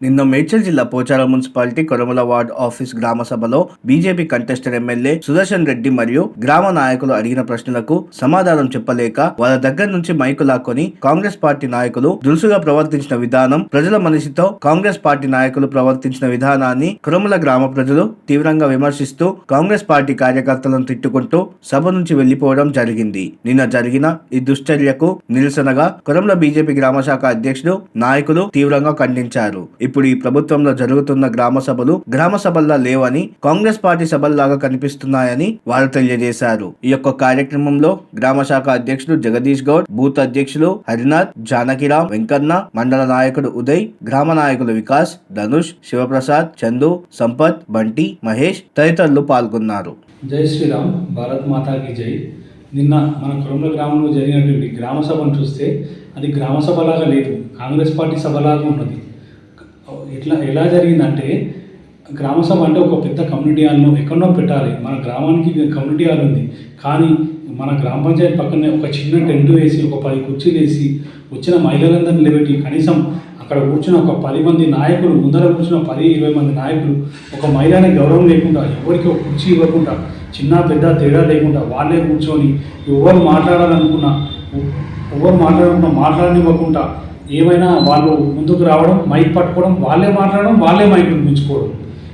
నిన్న మేడ్చల్ జిల్లా Pocharam municipality Koramala ward office గ్రామ సభలో BJP contested MLA Sudarshan Reddy మరియు గ్రామ నాయకులు అడిగిన ప్రశ్నలకు సమాధానం చెప్పలేక వాళ్ళ దగ్గర నుంచి మైకు లాక్కొని కాంగ్రెస్ పార్టీ నాయకులు దురుసుగా ప్రవర్తించిన విధానం ప్రజల మనిషితో కాంగ్రెస్ పార్టీ నాయకులు ప్రవర్తించిన విధానాన్ని కొరమల గ్రామ ప్రజలు తీవ్రంగా విమర్శిస్తూ కాంగ్రెస్ పార్టీ కార్యకర్తలను తిట్టుకుంటూ సభ నుంచి వెళ్ళిపోవడం జరిగింది. నిన్న జరిగిన ఈ దుశ్చర్యకు నిరసనగా కొరమల బీజేపీ గ్రామ శాఖ అధ్యక్షుడు నాయకులు తీవ్రంగా ఖండించారు. ఇప్పుడు ఈ ప్రభుత్వంలో జరుగుతున్న గ్రామ సభలు గ్రామ సభల్లా లేవని కాంగ్రెస్ పార్టీ సభల్లాగా కనిపిస్తున్నాయని వారు తెలియజేశారు. ఈ యొక్క కార్యక్రమంలో గ్రామ శాఖ అధ్యక్షుడు జగదీష్ గౌడ్ బూత్ అధ్యక్షులు హరినాథ్ జానకిరామ్ వెంకన్న మండల నాయకుడు ఉదయ్ గ్రామ నాయకులు వికాస్ ధనుష్ శివప్రసాద్ చందు సంపత్ బంటి మహేష్ తదితరులు పాల్గొన్నారు. జై శ్రీరామ్. భారత్ మాతాకి జై. నిన్న మన కురంల గ్రామంలో జరిగినటువంటి గ్రామ సభను చూస్తే అది గ్రామ సభలాగా లేదు. కాంగ్రెస్ పార్టీ సభలాగా ఉన్నది. ఎట్లా ఎలా జరిగిందంటే గ్రామ సభ అంటే ఒక పెద్ద కమ్యూనిటీ హాల్ను ఎక్కడో పెట్టాలి. మన గ్రామానికి కమ్యూనిటీ హాల్ ఉంది. కానీ మన గ్రామ పంచాయతీ పక్కనే ఒక చిన్న టెంట్ వేసి ఒక పది కుర్చీలు వేసి వచ్చిన మహిళలందరినీ నిలబెట్టి కనీసం అక్కడ కూర్చున్న ఒక పది మంది నాయకులు ముందర కూర్చున్న పది ఇరవై మంది నాయకులు ఒక మహిళని గౌరవం లేకుండా ఎవరికి ఒక కుర్చీ ఇవ్వకుండా చిన్న పెద్ద తేడా లేకుండా వాళ్ళే కూర్చొని ఎవరు మాట్లాడాలనుకున్నా ఎవరు మాట్లాడకుండా మాట్లాడనివ్వకుండా ఏమైనా వాళ్ళు ముందుకు రావడం మైక్ పట్టుకోవడం వాళ్ళే మాట్లాడడం వాళ్ళే మైక్ వినిపించుకోవడం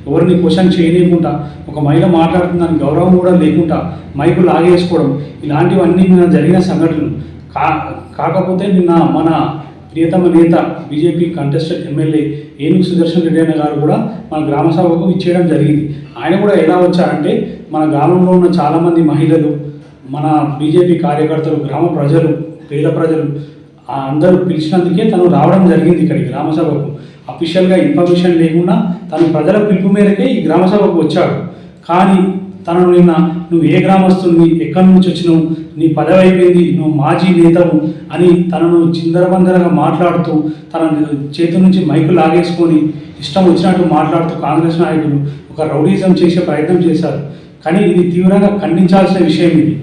ఎవరిని క్వశ్చన్ చేయలేకుండా ఒక మహిళ మాట్లాడుతుందని గౌరవం కూడా లేకుండా మైకు లాగేసుకోవడం ఇలాంటివన్నీ నిన్న జరిగిన సంఘటనలు. కా కాకపోతే నిన్న మన ప్రియతమ నేత బీజేపీ కంటెస్టెడ్ ఎమ్మెల్యే ఏనుగు సుదర్శన్ రెడ్డి అన్న గారు కూడా మన గ్రామ సభకు ఇచ్చేయడం జరిగింది. ఆయన కూడా ఎలా వచ్చారంటే మన గ్రామంలో ఉన్న చాలామంది మహిళలు మన బీజేపీ కార్యకర్తలు గ్రామ ప్రజలు పేద ప్రజలు అందరూ పిలిచినందుకే తను రావడం జరిగింది ఇక్కడికి గ్రామసభకు అఫీషియల్గా ఇన్ఫర్మేషన్ లేకుండా తను ప్రజల పిలుపు మేరకే ఈ గ్రామసభకు వచ్చాడు. కానీ తనను నిన్న నువ్వు ఏ గ్రామస్తుని ఎక్కడి నుంచి వచ్చినావు నీ పదవి అయిపోయింది నువ్వు మాజీ నేతవు అని తనను చిందరబందరగా మాట్లాడుతూ తన చేతి నుంచి మైకు లాగేసుకొని ఇష్టం వచ్చినట్టు మాట్లాడుతూ కాంగ్రెస్ నాయకులు ఒక రౌడీజం చేసే ప్రయత్నం చేశారు. కానీ ఇది తీవ్రంగా ఖండించాల్సిన విషయం ఇది.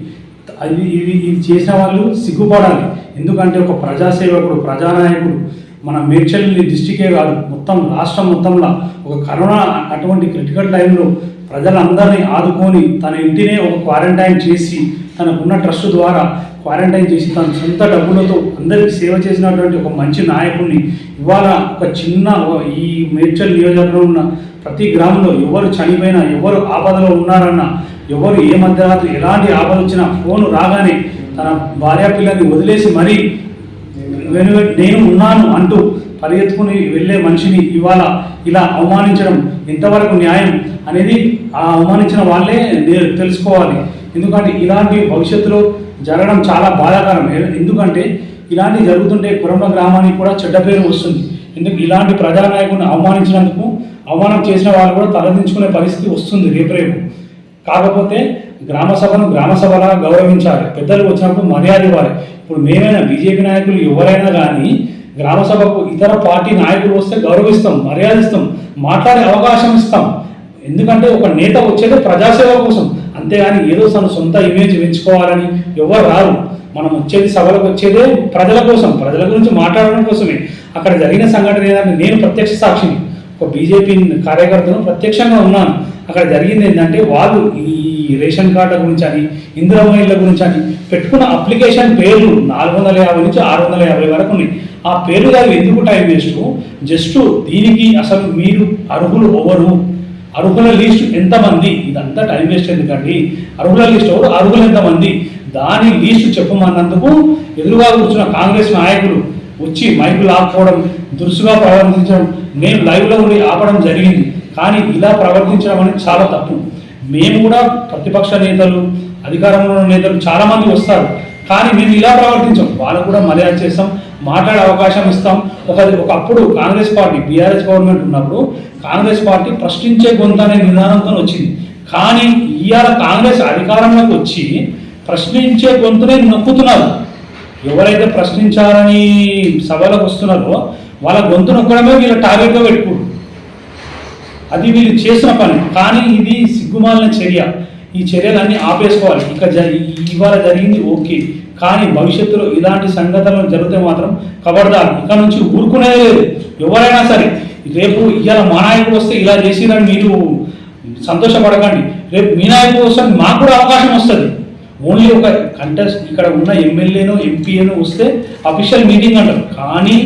అది ఇది ఇది చేసిన వాళ్ళు సిగ్గుపడాలి. ఎందుకంటే ఒక ప్రజాసేవకుడు ప్రజానాయకుడు మన మేడ్చల్ని డిస్టికే కాదు మొత్తం రాష్ట్రం మొత్తంలో ఒక కరోనా అటువంటి క్రిటికల్ టైంలో ప్రజలందరినీ ఆదుకొని తన ఇంటినే ఒక క్వారంటైన్ చేసి తనకున్న ట్రస్ట్ ద్వారా క్వారంటైన్ చేసి తన సొంత డబ్బులతో అందరికీ సేవ చేసినటువంటి ఒక మంచి నాయకుడిని ఇవాళ ఒక చిన్న ఈ మేడ్చల్ నియోజకవర్గంలో ఉన్న ప్రతి గ్రామంలో ఎవరు చనిపోయినా ఎవరు ఆపదలో ఉన్నారన్నా ఎవరు ఏ మధ్యరాత్రి ఎలాంటి ఆపద వచ్చినా ఫోన్ రాగానే తన భార్య పిల్లల్ని వదిలేసి మరీ వెను నేను ఉన్నాను అంటూ పరిగెత్తుకుని వెళ్ళే మనిషిని ఇవాళ ఇలా అవమానించడం ఎంతవరకు న్యాయం అనేది ఆ అవమానించిన వాళ్ళే తెలుసుకోవాలి. ఎందుకంటే ఇలాంటి భవిష్యత్తులో జరగడం చాలా బాధాకరం. ఎందుకంటే ఇలాంటివి జరుగుతుంటే కురంబ గ్రామానికి కూడా చెడ్డ పేరు వస్తుంది. ఎందుకు? ఇలాంటి ప్రజానాయకుని అవమానించినందుకు అవమానం చేసిన వాళ్ళు కూడా తలదించుకునే పరిస్థితి వస్తుంది రేపు రేపు. కాకపోతే గ్రామ సభను గ్రామ సభలా గౌరవించాలి. పెద్దలు వచ్చినప్పుడు మర్యాద ఇవ్వాలి. ఇప్పుడు మేమైనా బీజేపీ నాయకులు ఎవరైనా కానీ గ్రామ సభకు ఇతర పార్టీ నాయకులు వస్తే గౌరవిస్తాం మర్యాద ఇస్తాం మాట్లాడే అవకాశం ఇస్తాం. ఎందుకంటే ఒక నేత వచ్చేదే ప్రజాసేవ కోసం. అంతేగాని ఏదో తన సొంత ఇమేజ్ పెంచుకోవాలని ఎవరు రారు. మనం వచ్చేది సభలకు వచ్చేదే ప్రజల కోసం ప్రజల గురించి మాట్లాడడం కోసమే. అక్కడ జరిగిన సంఘటన ఏదంటే నేను ప్రత్యక్ష సాక్షిని. ఒక బీజేపీ కార్యకర్తను ప్రత్యక్షంగా ఉన్నాను. అక్కడ జరిగింది ఏంటంటే వాళ్ళు ఈ రేషన్ కార్డుల గురించి అని ఇందిరమ్మ గురించి అని పెట్టుకున్న అప్లికేషన్ పేర్లు నాలుగు వందల యాభై నుంచి ఆరు వందల యాభై వరకు ఉన్నాయి. ఆ పేర్లు దానికి ఎందుకు టైం వేస్ట్? జస్ట్ దీనికి అసలు మీరు అర్హులు ఎవరు? అర్హుల లిస్ట్ ఎంతమంది? ఇదంతా టైం వేస్ట్ ఎందుకండి? అర్హుల లిస్ట్ ఎవరు? అర్హులు ఎంతమంది? దాని లిస్ట్ చెప్పమన్నందుకు ఎదురుగా కూర్చున్న కాంగ్రెస్ నాయకులు వచ్చి మైకులు ఆపుకోవడం దురుసుగా ప్రవర్తించడం నేను లైవ్లో ఉండి ఆపడం జరిగింది. కానీ ఇలా ప్రవర్తించడం అనేది చాలా తప్పు. మేము కూడా ప్రతిపక్ష నేతలు అధికారంలో ఉన్న నేతలు చాలామంది వస్తారు. కానీ మేము ఇలా ప్రవర్తించాం. వాళ్ళకు కూడా మర్యాద చేస్తాం మాట్లాడే అవకాశం ఇస్తాం. ఒక ఒకప్పుడు కాంగ్రెస్ పార్టీ బీఆర్ఎస్ గవర్నమెంట్ ఉన్నప్పుడు కాంగ్రెస్ పార్టీ ప్రశ్నించే గొంత అనే నిదానంతో వచ్చింది. కానీ ఇవాళ కాంగ్రెస్ అధికారంలోకి వచ్చి ప్రశ్నించే గొంతునే నొక్కుతున్నారు. ఎవరైతే ప్రశ్నించాలని సభలకు వస్తున్నారో వాళ్ళ గొంతు నొక్కడమే వీళ్ళ టార్గెట్గా పెట్టుకుంటారు అది వీళ్ళు చేసిన పని. కానీ ఇది సిగ్గుమాలిన చర్య. ఈ చర్యలన్నీ ఆపేసుకోవాలి. ఇక ఇవాళ జరిగింది ఓకే. కానీ భవిష్యత్తులో ఇలాంటి సంఘటనలు జరిగితే మాత్రం కబర్దార్ ఇక నుంచి ఊరుకునే లేదు. ఎవరైనా సరే రేపు ఇవాళ మా నాయకుడు వస్తే ఇలా చేసిరని మీరు సంతోషపడకండి. రేపు మీ నాయకుడు వస్తే మాకు కూడా అవకాశం వస్తుంది. ఓన్లీ ఒక కంటెస్ట్ ఇక్కడ ఉన్న ఎమ్మెల్యేను ఎంపీను వస్తే అఫీషియల్ మీటింగ్ అంటారు. కానీ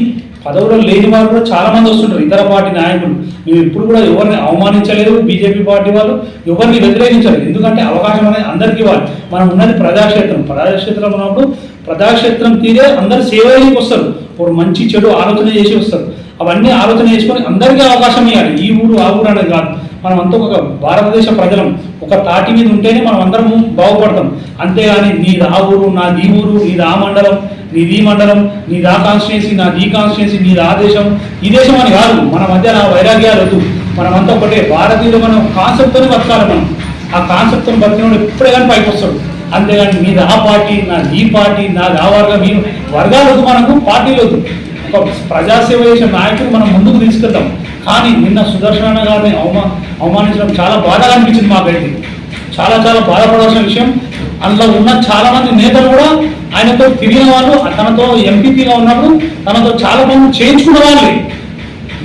పదవులో లేని వారు కూడా చాలామంది వస్తుంటారు ఇతర పార్టీ నాయకులు. మేము ఎప్పుడు కూడా ఎవరిని అవమానించలేదు బీజేపీ పార్టీ వాళ్ళు ఎవరిని వ్యతిరేకించలేదు. ఎందుకంటే అవకాశం అనేది అందరికీ ఇవ్వాలి. మనం ఉన్నది ప్రజాక్షేత్రం. ప్రజాక్షేత్రం ఉన్నప్పుడు ప్రజాక్షేత్రం తీరే అందరు సేవ వస్తారు. ఒక మంచి చెడు ఆలోచన చేసి వస్తారు. అవన్నీ ఆలోచన చేసుకొని అందరికీ అవకాశం ఇవ్వాలి. ఈ ఊరు ఆ ఊరు అనేది కాదు. మనం అంతా ఒక భారతదేశ ప్రజలం. ఒక తాటి మీద ఉంటేనే మనం అందరం బాగుపడతాం. అంతేగాని నీది ఆ ఊరు నాది ఈ ఊరు నీది ఆ మండలం. నీది మండలం నీది ఆ కాన్స్టిట్యున్సీ నాది ఈ కాన్స్టిట్యున్సీ నీది ఆ దేశం ఈ దేశం అని కాదు మన మధ్య నా వైరాగ్యాలు వద్దు మనమంతా ఒకటే భారతీయులు మనం కాన్సెప్ట్తోనే బతకాలి మనం. ఆ కాన్సెప్ట్తో బతికినోడు ఎప్పుడే కానీ పైకి వస్తాడు అంతేగాని మీ ఆ పార్టీ నాది ఈ పార్టీ నాది ఆ వర్గం ఈ వర్గాలు వద్దు మనకు పార్టీలు వద్దు ఒక ప్రజాసేవ చేసే నాయకుడు మనం ముందుకు తీసుకెళ్తాం. కానీ నిన్న సుదర్శన గారిని అవమా అవమానించడం చాలా బాధగా అనిపించింది మాకైతే. చాలా చాలా బాధపడాల్సిన విషయం. అందులో ఉన్న చాలా మంది నేతలు కూడా ఆయనతో తిరిగిన వాళ్ళు తనతో ఎంపీపీగా ఉన్నప్పుడు తనతో చాలా పనులు చేయించుకున్న వాళ్ళే.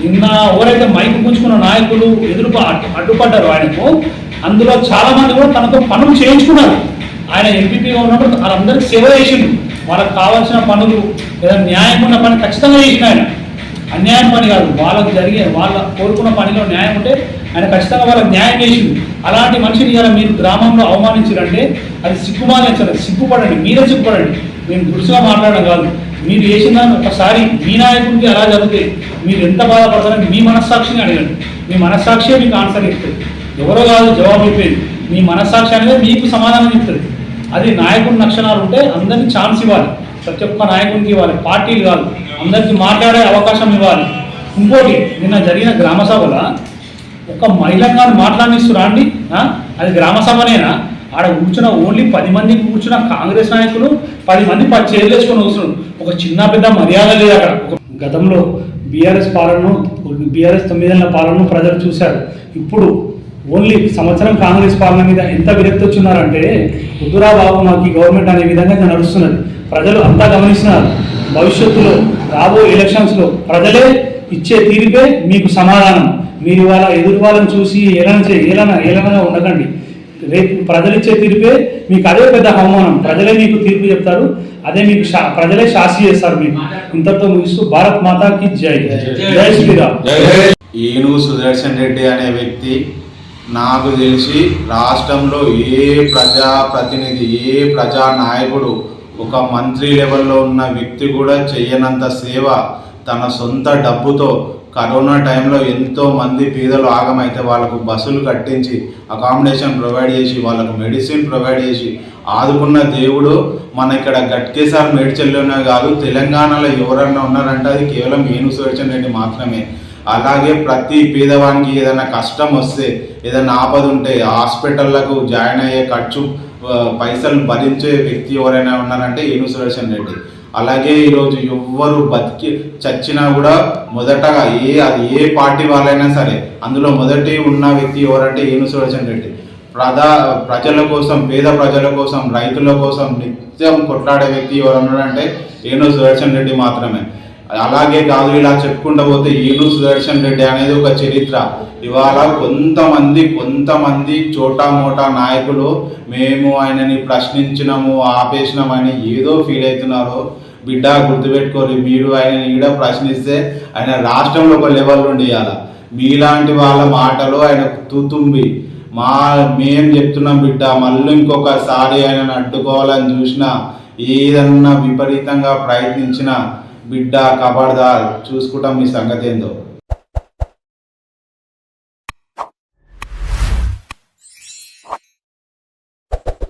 నిన్న ఎవరైతే మైకు పుంచుకున్న నాయకులు ఎదురు అడ్డుపడ్డారు ఆయనకు అందులో చాలా మంది కూడా తనతో పనులు చేయించుకున్నారు. ఆయన ఎంపీపీగా ఉన్నప్పుడు వాళ్ళందరికీ సేవ చేసిండు. వాళ్ళకి కావాల్సిన పనులు లేదా న్యాయం ఉన్న పని ఖచ్చితంగా చేసిన ఆయన. అన్యాయం పని కాదు వాళ్ళకు జరిగే వాళ్ళ కోరుకున్న పనిలో న్యాయం ఉంటే ఆయన ఖచ్చితంగా వాళ్ళకి న్యాయం చేసిండు. అలాంటి మనిషిని ఇలా మీరు గ్రామంలో అవమానించారంటే అది సిగ్గుమాలించాలి సిగ్గుపడండి. మీరే సిగ్గుపడండి. నేను గురుసుగా మాట్లాడడం కాదు. మీరు చేసిన ఒకసారి మీ నాయకుడికి అలా జరిగితే మీరు ఎంత బాధపడతారని మీ మనస్సాక్షిని అడగండి. మీ మనస్సాక్షి మీకు ఆన్సర్ ఇస్తుంది ఎవరో కాదు జవాబు చెప్పేది. మీ మనస్సాక్షి అనేది మీకు సమాధానం ఇస్తుంది అది నాయకుడి లక్షణాలు ఉంటే అందరికీ ఛాన్స్ ఇవ్వాలి. ప్రతి ఒక్క నాయకుడికి ఇవ్వాలి. పార్టీలు కాదు. అందరికీ మాట్లాడే అవకాశం ఇవ్వాలి. ఇంకోటి నిన్న జరిగిన గ్రామ సభలో ఒక మహిళను కానీ మాట్లాడిస్తురా అండి అది గ్రామ సభనేనా? ఆడ కూర్చున్న ఓన్లీ పది మంది కూర్చున్న కాంగ్రెస్ నాయకులు పది మంది పది చేతులు వేసుకొని వస్తున్నారు ఒక చిన్న పెద్ద మర్యాద లేదు అక్కడ. గతంలో బీఆర్ఎస్ పాలనను బీఆర్ఎస్ తొమ్మిదేళ్ళ పాలనను ప్రజలు చూశారు. ఇప్పుడు ఓన్లీ సంవత్సరం కాంగ్రెస్ పాలన మీద ఎంత విరక్తి వచ్చినారంటే వద్దురా బాబు మాకు గవర్నమెంట్ అనే విధంగా నడుస్తున్నది. ప్రజలు అంతా గమనిస్తున్నారు. భవిష్యత్తులో రాబోయే ఎలక్షన్స్లో ప్రజలే ఇచ్చే తీరిపే మీకు సమాధానం. మీరు ఇవాళ ఎదురు వాళ్ళని చూసి ఏలన చే ఏలన ఏలనగా ఉండకండి. రేపు ప్రజలు ఇచ్చే తీర్పే మీకు అదే పెద్ద అవమానం. ప్రజలే మీకు తీర్పు చెప్తారు. అదే మీకు ప్రజలే శాస్తి చేస్తారు మీకు ఇంతటితో ముగిస్తూ భారత్ మాతాకి జై. జై. శ్రీరామ్. ఏనుగు సుదర్శన్ రెడ్డి అనే వ్యక్తి నాకు తెలిసి రాష్ట్రంలో ఏ ప్రజా ప్రతినిధి ఏ ప్రజా నాయకుడు ఒక మంత్రి లెవెల్లో ఉన్న వ్యక్తి కూడా చెయ్యనంత సేవ తన సొంత డబ్బుతో కరోనా టైంలో ఎంతో మంది పేదలు ఆగమైతే వాళ్ళకు బస్సులు కట్టించి అకామిడేషన్ ప్రొవైడ్ చేసి వాళ్ళకు మెడిసిన్ ప్రొవైడ్ చేసి ఆదుకున్న దేవుడు మన ఇక్కడ గట్కేసార్ మేడ్చల్లోనే కాదు తెలంగాణలో ఎవరన్నా ఉన్నారంటే అది కేవలం ఏను సురేషన్ రెడ్డి మాత్రమే. అలాగే ప్రతి పేదవానికి ఏదైనా కష్టం వస్తే ఏదైనా ఆపద ఉంటే హాస్పిటళ్ళకు జాయిన్ అయ్యే ఖర్చు పైసలు భరించే వ్యక్తి ఎవరైనా ఉన్నారంటే ఏను సురేషన్ రెడ్డి. అలాగే ఈరోజు ఎవ్వరు బతికి చచ్చినా కూడా మొదటగా ఏ అది ఏ పార్టీ వాళ్ళైనా సరే అందులో మొదటి ఉన్న వ్యక్తి ఎవరంటే ఏను సురేషన్ రెడ్డి. ప్రజా ప్రజల కోసం పేద ప్రజల కోసం రైతుల కోసం నిత్యం కొట్లాడే వ్యక్తి ఎవరన్నాడంటే ఏను సురేషన్ రెడ్డి మాత్రమే. అలాగే కాదు ఇలా చెప్పుకుంటూ పోతే ఏను సుదర్శన్ రెడ్డి అనేది ఒక చరిత్ర. ఇవాళ కొంతమంది కొంతమంది చోటా మోటా నాయకులు మేము ఆయనని ప్రశ్నించినాము ఆపేసినామని ఏదో ఫీల్ అవుతున్నారు బిడ్డ గుర్తుపెట్టుకోరు మీరు ఆయనని ఈడ ప్రశ్నిస్తే ఆయన రాష్ట్రంలో ఒక లెవెల్ నుండి ఇవ్వాలి మీలాంటి వాళ్ళ మాటలు ఆయన తూతుంబి. మా మేం చెప్తున్నాం బిడ్డ మళ్ళీ ఇంకొకసారి ఆయనను అడ్డుకోవాలని చూసినా ఏదన్నా విపరీతంగా ప్రయత్నించినా బిడ్డ కబడ్దార్ చూసుకుంటాం మీ సంగతి ఏందో.